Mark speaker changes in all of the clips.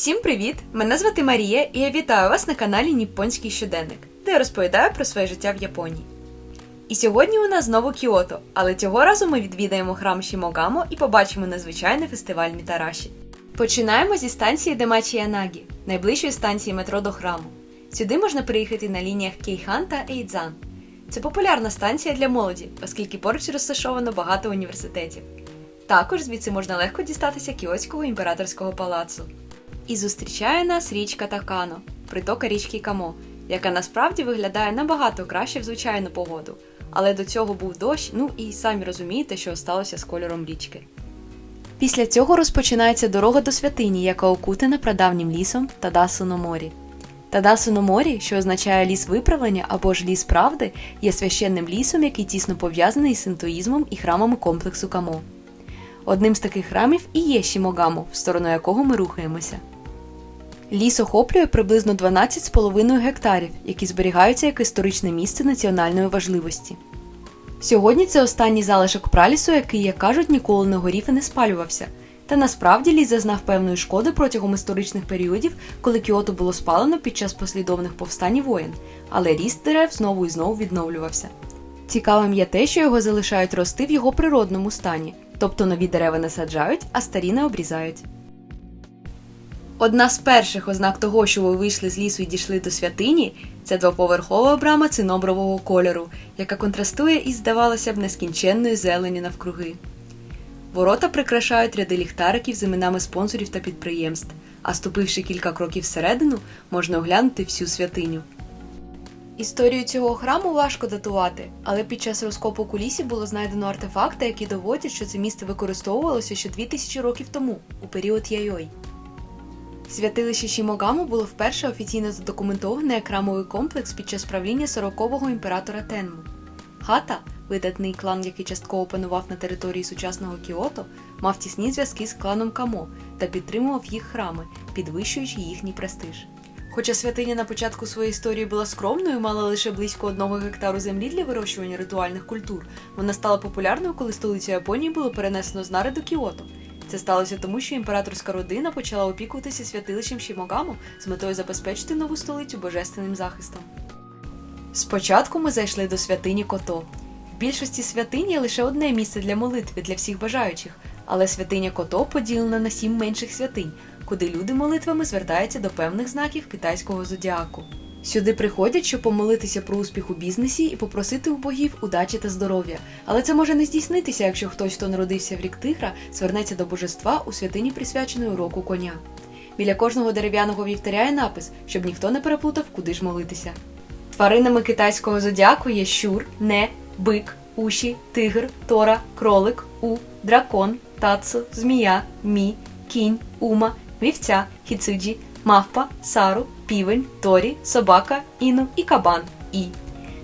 Speaker 1: Всім привіт! Мене звати Марія, і я вітаю вас на каналі Ніппонський щоденник, де я розповідаю про своє життя в Японії. І сьогодні у нас знову Кіото, але цього разу ми відвідаємо храм Шімогамо і побачимо незвичайний фестиваль Мітараші. Починаємо зі станції Демачі Янагі, найближчої станції метро до храму. Сюди можна приїхати на лініях Кейхан та Ейдзан. Це популярна станція для молоді, оскільки поруч розташовано багато університетів. Також звідси можна легко дістатися Кіотського імператорського палацу. І зустрічає нас річка Такано, притока річки Камо, яка насправді виглядає набагато краще в звичайну погоду. Але до цього був дощ, ну і самі розумієте, що сталося з кольором річки. Після цього розпочинається дорога до святині, яка окутана прадавнім лісом Тадасу на морі. Тадасу морі, що означає ліс виправлення або ж ліс правди, є священним лісом, який тісно пов'язаний з синтоїзмом і храмами комплексу Камо. Одним з таких храмів і є Шімогамо, в сторону якого ми рухаємося. Ліс охоплює приблизно 12,5 гектарів, які зберігаються як історичне місце національної важливості. Сьогодні це останній залишок пралісу, який, як кажуть, ніколи не горів і не спалювався. Та насправді ліс зазнав певної шкоди протягом історичних періодів, коли Кіото було спалено під час послідовних повстань і воєн, але ріст дерев знову і знову відновлювався. Цікавим є те, що його залишають рости в його природному стані, тобто нові дерева не саджають, а старі не обрізають. Одна з перших ознак того, що ви вийшли з лісу і дійшли до святині, це двоповерхова брама цинобрового кольору, яка контрастує із, здавалося б, нескінченною зелені навкруги. Ворота прикрашають ряди ліхтариків з іменами спонсорів та підприємств, а ступивши кілька кроків всередину, можна оглянути всю святиню. Історію цього храму важко датувати, але під час розкопу кулісі було знайдено артефакти, які доводять, що це місце використовувалося ще 2000 років тому, у період Яйой. Святилище Шімогаму було вперше офіційно задокументоване як храмовий комплекс під час правління 40-го імператора Тенму. Хата, видатний клан, який частково панував на території сучасного Кіото, мав тісні зв'язки з кланом Камо та підтримував їх храми, підвищуючи їхній престиж. Хоча святиня на початку своєї історії була скромною, мала лише близько одного гектару землі для вирощування ритуальних культур, вона стала популярною, коли столицю Японії було перенесено з Нари до Кіото. Це сталося тому, що імператорська родина почала опікуватися святилищем Шімогамо з метою забезпечити нову столицю божественним захистом. Спочатку ми зайшли до святині Кото. В більшості святинь є лише одне місце для молитви для всіх бажаючих, але святиня Кото поділена на сім менших святинь, куди люди молитвами звертаються до певних знаків китайського зодіаку. Сюди приходять, щоб помолитися про успіх у бізнесі і попросити у богів удачі та здоров'я. Але це може не здійснитися, якщо хтось, хто народився в рік тигра, звернеться до божества у святині, присвяченої року коня. Біля кожного дерев'яного вівтаря є напис, щоб ніхто не переплутав, куди ж молитися. Тваринами китайського зодіаку є щур, не, бик, уші, тигр, тора, кролик, у, дракон, тацу, змія, мі, кінь, ума, вівця, хіциджі, мавпа, сару, півень, торі, собака, іну і кабан. І.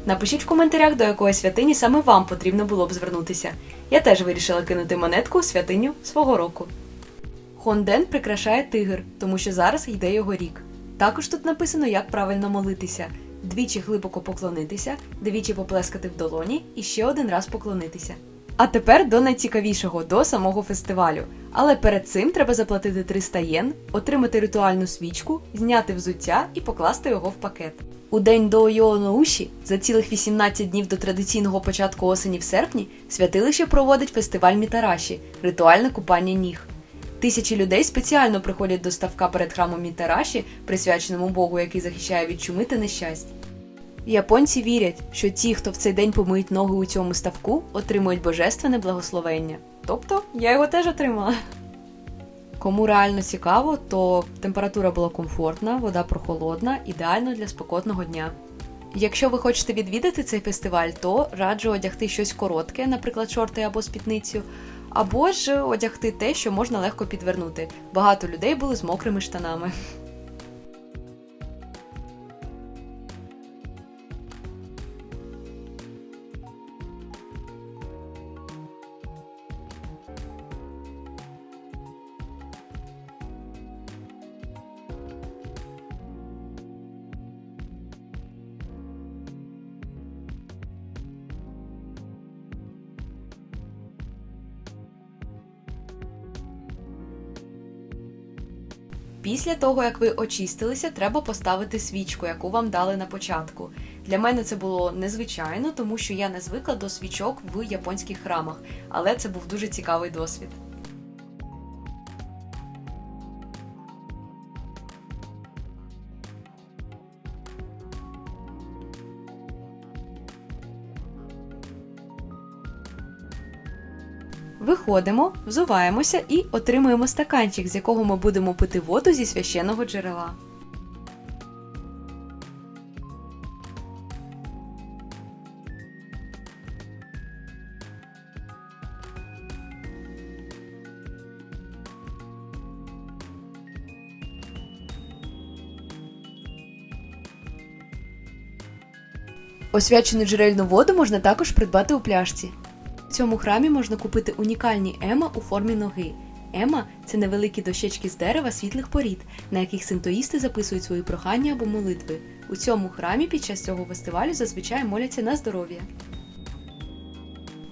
Speaker 1: Напишіть в коментарях, до якої святині саме вам потрібно було б звернутися. Я теж вирішила кинути монетку у святиню свого року. Хонден прикрашає тигр, тому що зараз йде його рік. Також тут написано, як правильно молитися: двічі глибоко поклонитися, двічі поплескати в долоні і ще один раз поклонитися. А тепер до найцікавішого, до самого фестивалю. Але перед цим треба заплатити 300 єн, отримати ритуальну свічку, зняти взуття і покласти його в пакет. У день до Йоноуші, за цілих 18 днів до традиційного початку осені в серпні, святилище проводить фестиваль Мітараші ритуальне купання ніг. Тисячі людей спеціально приходять до ставка перед храмом Мітараші, присвяченому Богу, який захищає від чуми та нещасть. Японці вірять, що ті, хто в цей день помиють ноги у цьому ставку, отримують божественне благословення. Тобто я його теж отримала. Кому реально цікаво, то температура була комфортна, вода прохолодна, ідеально для спекотного дня. Якщо ви хочете відвідати цей фестиваль, то раджу одягти щось коротке, наприклад, шорти або спідницю, або ж одягти те, що можна легко підвернути. Багато людей були з мокрими штанами. Після того, як ви очистилися, треба поставити свічку, яку вам дали на початку. Для мене це було незвичайно, тому що я не звикла до свічок в японських храмах, але це був дуже цікавий досвід. Виходимо, взуваємося і отримуємо стаканчик, з якого ми будемо пити воду зі священного джерела. Освячену джерельну воду можна також придбати у пляшці. Цьому храмі можна купити унікальні ема у формі ноги. Ема це невеликі дощечки з дерева світлих порід, на яких синтоїсти записують свої прохання або молитви. У цьому храмі під час цього фестивалю зазвичай моляться на здоров'я.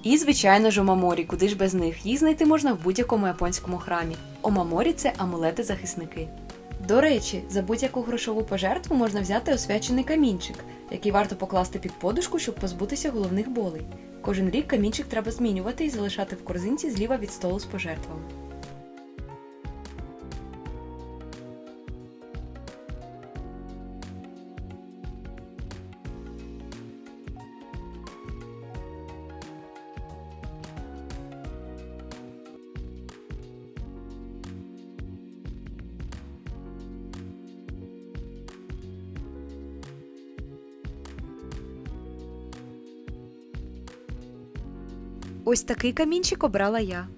Speaker 1: І, звичайно ж, омаморі, куди ж без них. Їх знайти можна в будь-якому японському храмі. Омаморі це амулети-захисники. До речі, за будь-яку грошову пожертву можна взяти освячений камінчик, який варто покласти під подушку, щоб позбутися головних болей. Кожен рік камінчик треба змінювати і залишати в корзинці зліва від столу з пожертвами. Ось такий камінчик обрала я.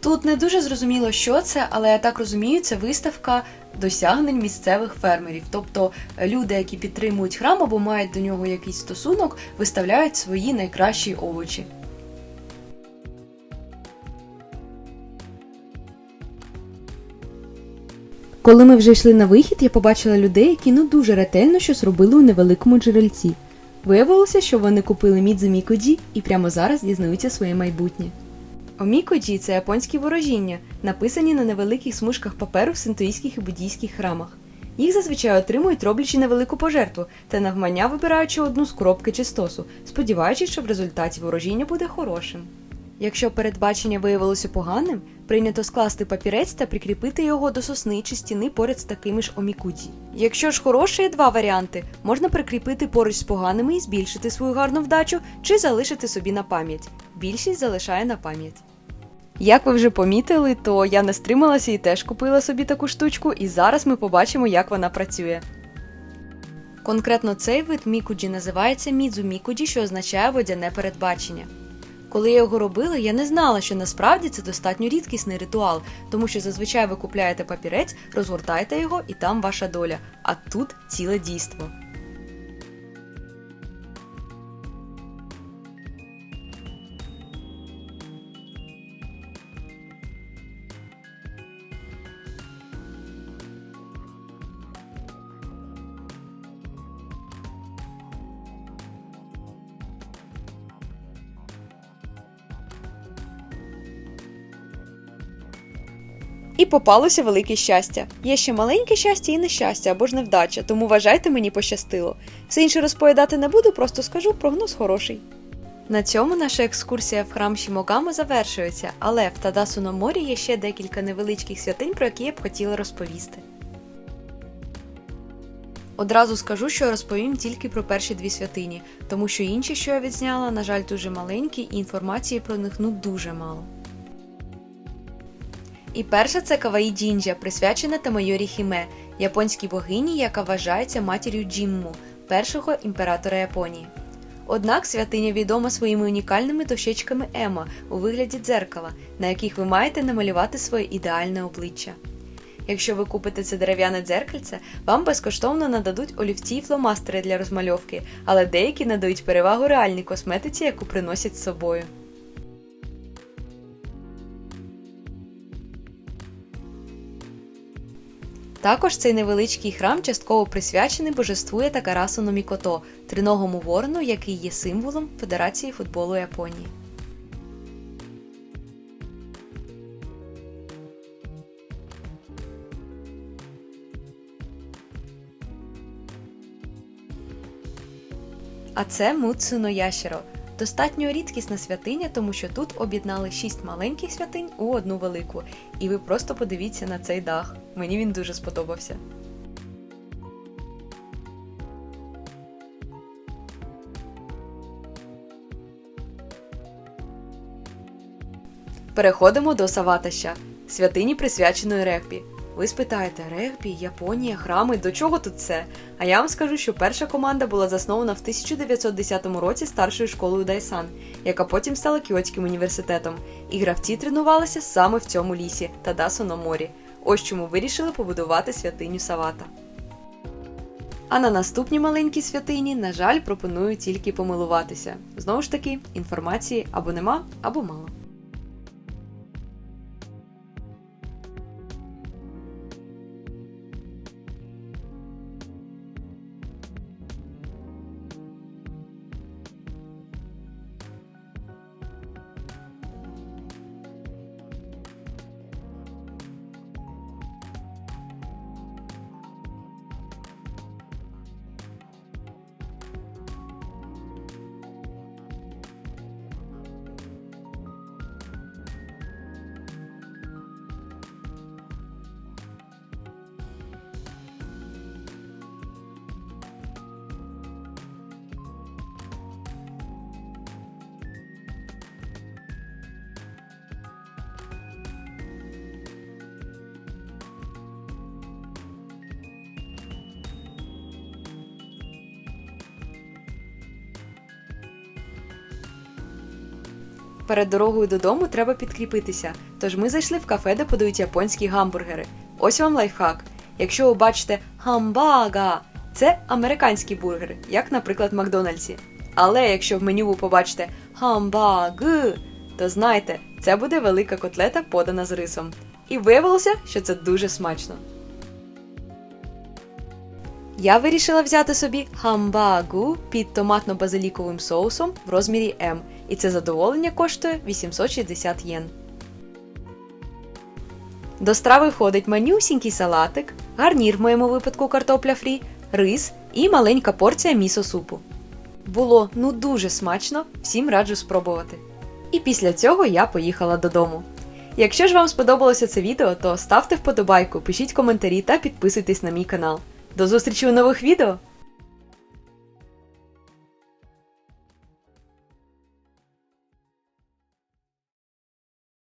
Speaker 1: Тут не дуже зрозуміло, що це, але я так розумію, це виставка досягнень місцевих фермерів. Тобто е, люди, які підтримують храм або мають до нього якийсь стосунок, виставляють свої найкращі овочі. Коли ми вже йшли на вихід, я побачила людей, які ну дуже ретельно щось робили у невеликому джерельці. Виявилося, що вони купили мідзу Мікоджі і прямо зараз дізнаються своє майбутнє. Омікоджі це японські ворожіння, написані на невеликих смужках паперу в синтоїських і буддійських храмах. Їх зазвичай отримують, роблячи невелику пожертву та навмання вибираючи одну з коробки чи стосу, сподіваючись, що в результаті ворожіння буде хорошим. Якщо передбачення виявилося поганим, прийнято скласти папірець та прикріпити його до сосни чи стіни поряд з такими ж омікуді. Якщо ж хороші є два варіанти, можна прикріпити поруч з поганими і збільшити свою гарну вдачу, чи залишити собі на пам'ять. Більшість залишає на пам'ять. Як ви вже помітили, то я не стрималася і теж купила собі таку штучку, і зараз ми побачимо, як вона працює. Конкретно цей вид мікуджі називається мідзу мікуджі, що означає водяне передбачення. Коли я його робила, я не знала, що насправді це достатньо рідкісний ритуал, тому що зазвичай ви купляєте папірець, розгортаєте його і там ваша доля. А тут ціле дійство. І попалося велике щастя. Є ще маленьке щастя і нещастя або ж невдача, тому вважайте, мені пощастило. Все інше розповідати не буду, просто скажу прогноз хороший. На цьому наша екскурсія в храм Шімогами завершується, але в Тадасу на морі є ще декілька невеличких святинь, про які я б хотіла розповісти. Одразу скажу, що розповім тільки про перші дві святині, тому що інші, що я відзняла, на жаль, дуже маленькі, і інформації про них ну дуже мало. І перша це Каваї Джінджа, присвячена Тамайорі Хіме, японській богині, яка вважається матір'ю Джімму, першого імператора Японії. Однак святиня відома своїми унікальними дощечками Ема у вигляді дзеркала, на яких ви маєте намалювати своє ідеальне обличчя. Якщо ви купите це дерев'яне дзеркальце, вам безкоштовно нададуть олівці й фломастери для розмальовки, але деякі надають перевагу реальній косметиці, яку приносять з собою. Також цей невеличкий храм частково присвячений божеству Такарасу Номікото, триногому ворону, який є символом Федерації футболу Японії. А це Муцуно Ящеро. Достатньо рідкісна святиня, тому що тут об'єднали шість маленьких святинь у одну велику. І ви просто подивіться на цей дах. Мені він дуже сподобався. Переходимо до Саватаща, святині присвяченої регбі. Ви спитаєте, регбі, Японія, храми, до чого тут це? А я вам скажу, що перша команда була заснована в 1910 році старшою школою Дайсан, яка потім стала Кіотським університетом. І гравці тренувалися саме в цьому лісі Тадасо на морі. Ось чому вирішили побудувати святиню Савата. А на наступній маленькій святині, на жаль, пропоную тільки помилуватися. Знову ж таки, інформації або нема, або мало. Перед дорогою додому треба підкріпитися, тож ми зайшли в кафе, де подають японські гамбургери. Ось вам лайфхак. Якщо ви бачите хамбага, це американські бургери, як, наприклад, Макдональдсі. Але якщо в меню ви побачите хамбаг, то знайте, це буде велика котлета подана з рисом. І виявилося, що це дуже смачно. Я вирішила взяти собі хамбагу під томатно-базиліковим соусом в розмірі М, і це задоволення коштує 860 єн. До страви входить манюсінький салатик, гарнір в моєму випадку картопля фрі, рис і маленька порція місо-супу. Було ну дуже смачно, всім раджу спробувати. І після цього я поїхала додому. Якщо ж вам сподобалося це відео, то ставте вподобайку, пишіть коментарі та підписуйтесь на мій канал. До зустрічі у нових відео!